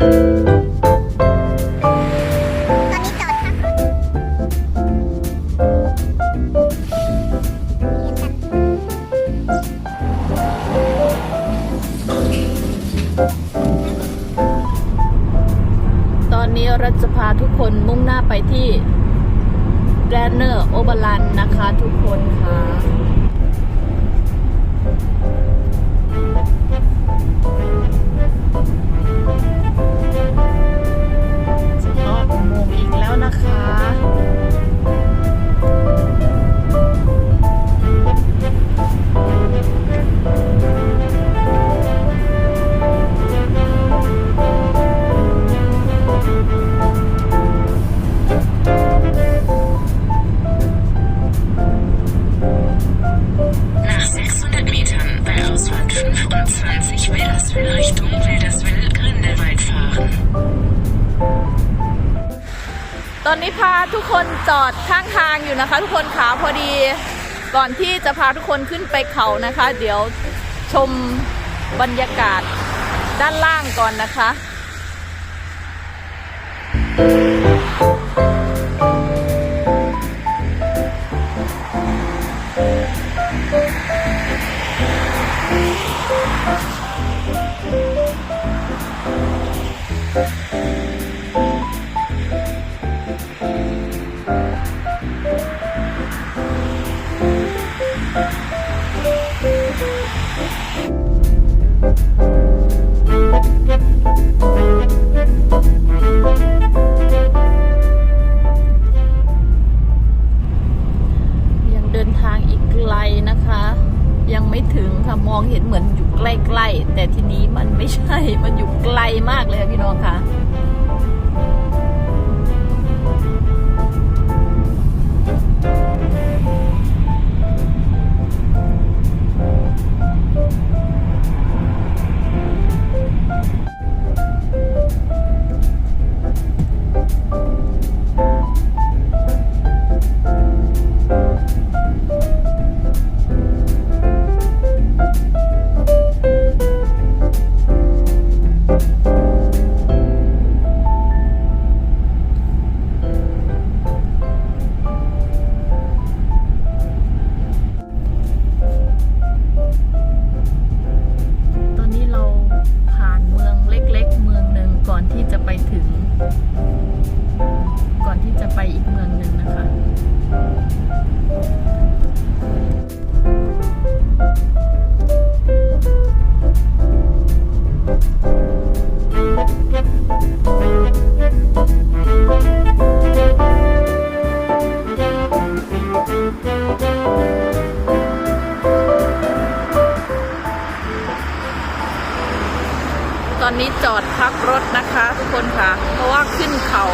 ต คนจอดข้างทางอยู่นะคะ ทุกคนขาพอดีก่อนที่จะพาทุกคนขึ้นไปเขานะคะ เดี๋ยวชมบรรยากาศด้านล่างก่อนนะคะ งไม่ถึงค่ะมองเห็นเหมือนอยู่ใกล้ๆแต่ทีนี้มันไม่ใช่มันอยู่ไกลมากเลยค่ะพี่น้องค่ะ คนค่ะ เพราะว่าขึ้นเขา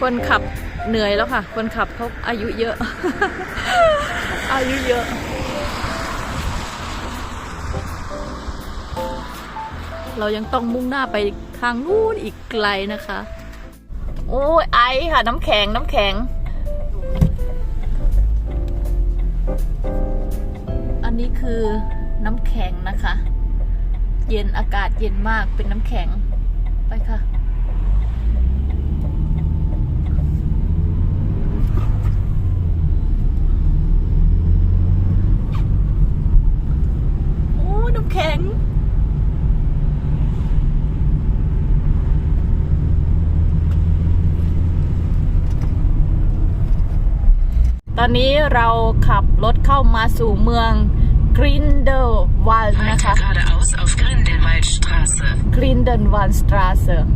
คนขับเหนื่อยแล้วค่ะ คนขับเขาอายุเยอะ อายุเยอะ เรายังต้องมุ่งหน้าไปทางนู้นอีกไกลนะคะ โอ้ยไอค่ะ น้ำแข็งน้ำแข็ง นี้คือน้ำแข็งนะคะ เย็นอากาศเย็นมากเป็นน้ำแข็งไปค่ะโอ้น้ำแข็งตอนนี้เราขับรถเข้ามาสู่เมือง กรินเดลวัลนะคะ Weiter geradeaus auf Grindelwaldstraße. กรินเดลวัลสตราเซอร์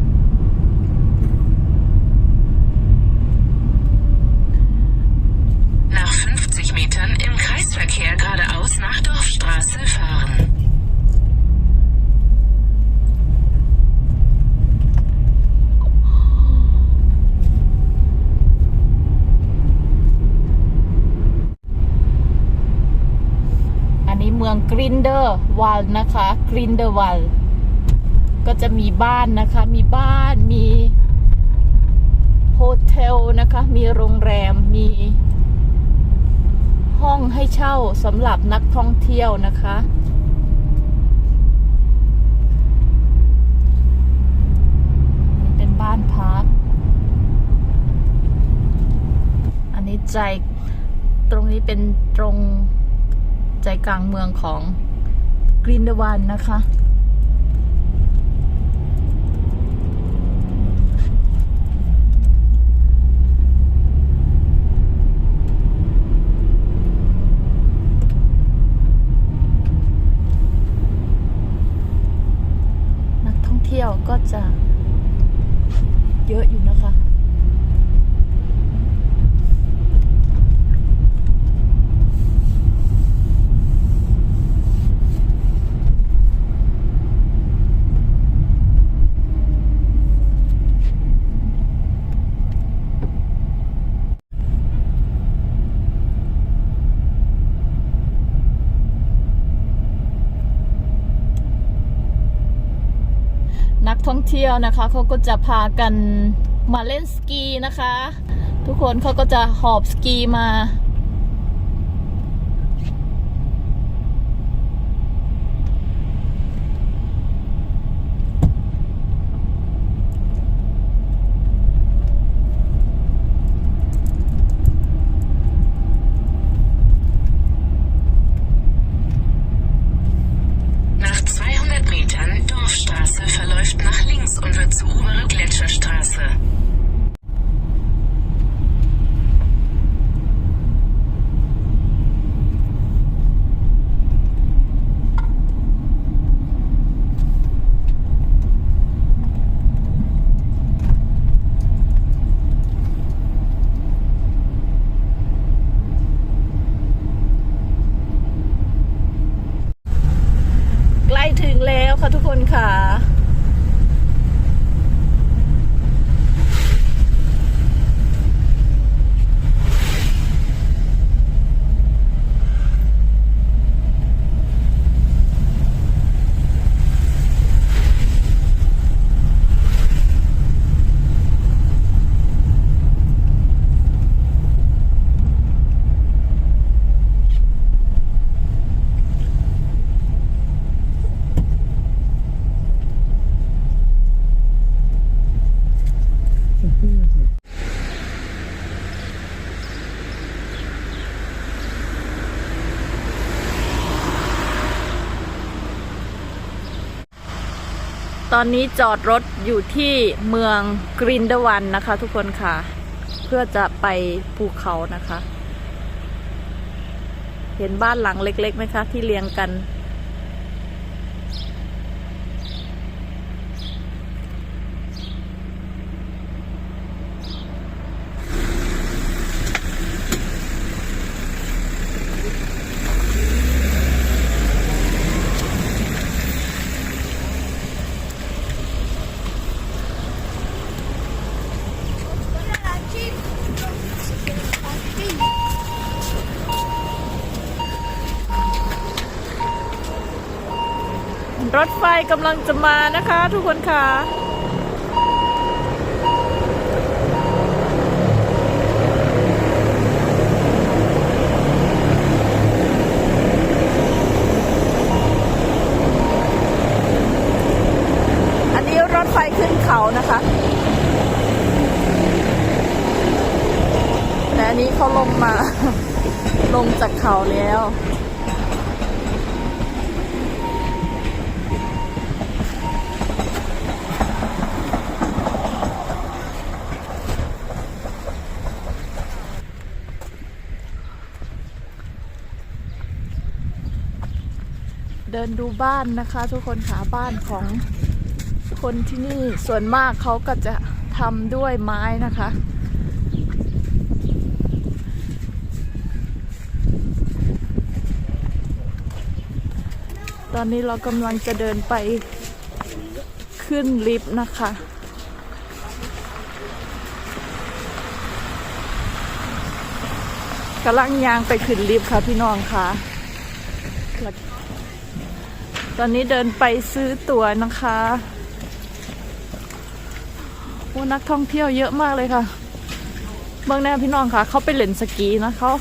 Nach 50 Metern im Kreisverkehr geradeaus nach Dorfstraße fahren. อันนี้เมืองกรินเดอร์วัลนะคะกรินเดอร์วัลก็จะมีบ้านนะคะ มีบ้านมีโฮเทลนะคะ มีโรงแรมมี ห้องให้เช่าสำหรับนักท่องเที่ยวนะคะ เป็นบ้านพัก อันนี้ใจตรงนี้เป็นตรง ใจกลางเมืองของกรีนเดวันนะคะ นักท่องเที่ยวก็จะเยอะอยู่นะคะ นักท่ องเที่ยวนะคะเขาก็จะพากันมาเล่นสกีนะคะ ทุกคนเขาก็จะหอบสกีมา Nach 200 Metern Dorfstraße verläuft nach links und wird zur obere Gletscherstraße. ใกล้ถึงแล้ว ค่ะทุกคนค่ะ ตอนนี้จอดรถอยู่ที่เมืองกรินเดวันนะคะ ทุกคนค่ะ เพื่อจะไปภูเขานะคะ เห็นบ้านหลังเล็กๆไหมคะ ที่เรียงกัน รถไฟกำลังจะมานะคะทุกคนค่ะอันนี้รถไฟขึ้นเขานะคะ แต่อันนี้เขาลงมา ลงจากเขาแล้ว เดินดูบ้านนะคะ ทุกคนค่ะบ้านของคนที่นี่ส่วนมากเขาก็จะทำด้วยไม้นะคะ ตอนนี้เรากำลังจะเดินไปขึ้นลิฟต์นะคะกำลังยางไปขึ้นลิฟต์ค่ะพี่น้องค่ะ ตอนนี้เดินไปซื้อตั๋วนะคะโอ้นักท่องเที่ยวเยอะมากเลยค่ะเบื้องหน้าพี่น้องค่ะ เขาไปเล่นสกีนะเขา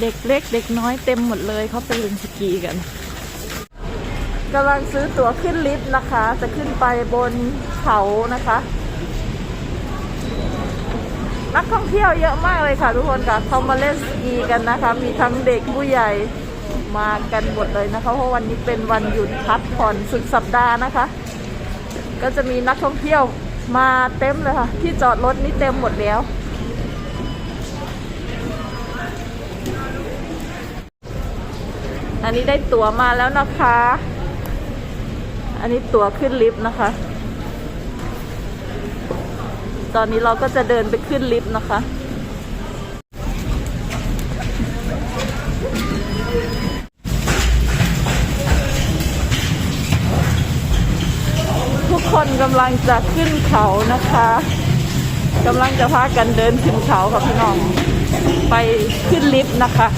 เด็กเล็กเด็กน้อยเต็มหมดเลยเขาไปเล่นสกีกันกำลังซื้อตั๋วขึ้นลิฟต์นะคะ จะขึ้นไปบนเขานะคะ นักท่องเที่ยวเยอะมากเลยค่ะทุกคนค่ะเขามาเล่นสกีกันนะคะ มีทั้งเด็กผู้ใหญ่มากันหมดเลยนะคะ เพราะวันนี้เป็นวันหยุดพักผ่อนสุดสัปดาห์นะคะ ก็จะมีนักท่องเที่ยวมาเต็มเลยค่ะ ที่จอดรถนี่เต็มหมดแล้ว อันนี้ได้ตั๋วมาแล้วนะคะ อันนี้ตั๋วขึ้นลิฟต์นะคะ ตอนนี้เราก็จะเดินไปขึ้นลิฟต์นะคะ ทุกคนกำลังจะขึ้นเขานะคะกำลังจะพากันเดินขึ้นเขาค่ะพี่น้อง ไปขึ้นลิฟต์นะคะ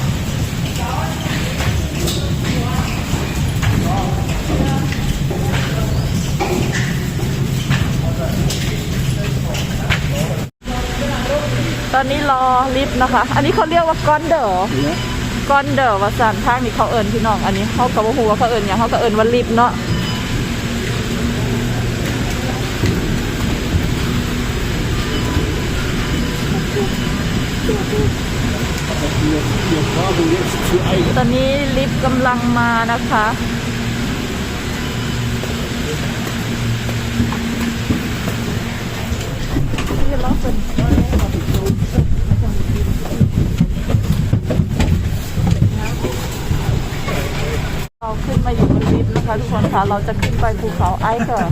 อนนี้รอลิฟต์นะคะ อันนี้เขาเรียกว่ากอนเดอร์กอนเดอร์วาสันทางนี้เขาเอิญพี่น้อง อันนี้เขากับว่าหัวาเขาเอิญอย่างเขาก็เอิญว่าลิฟต์เนาะ Wir fahren jetzt zu einem ตอนนี้ลิฟต์กำลังมานะคะเราขึ้นมาอยู่บนลิฟต์ นะคะทุกคนคะเราจะขึ้นไปภูเขาไอซ์ค่ะ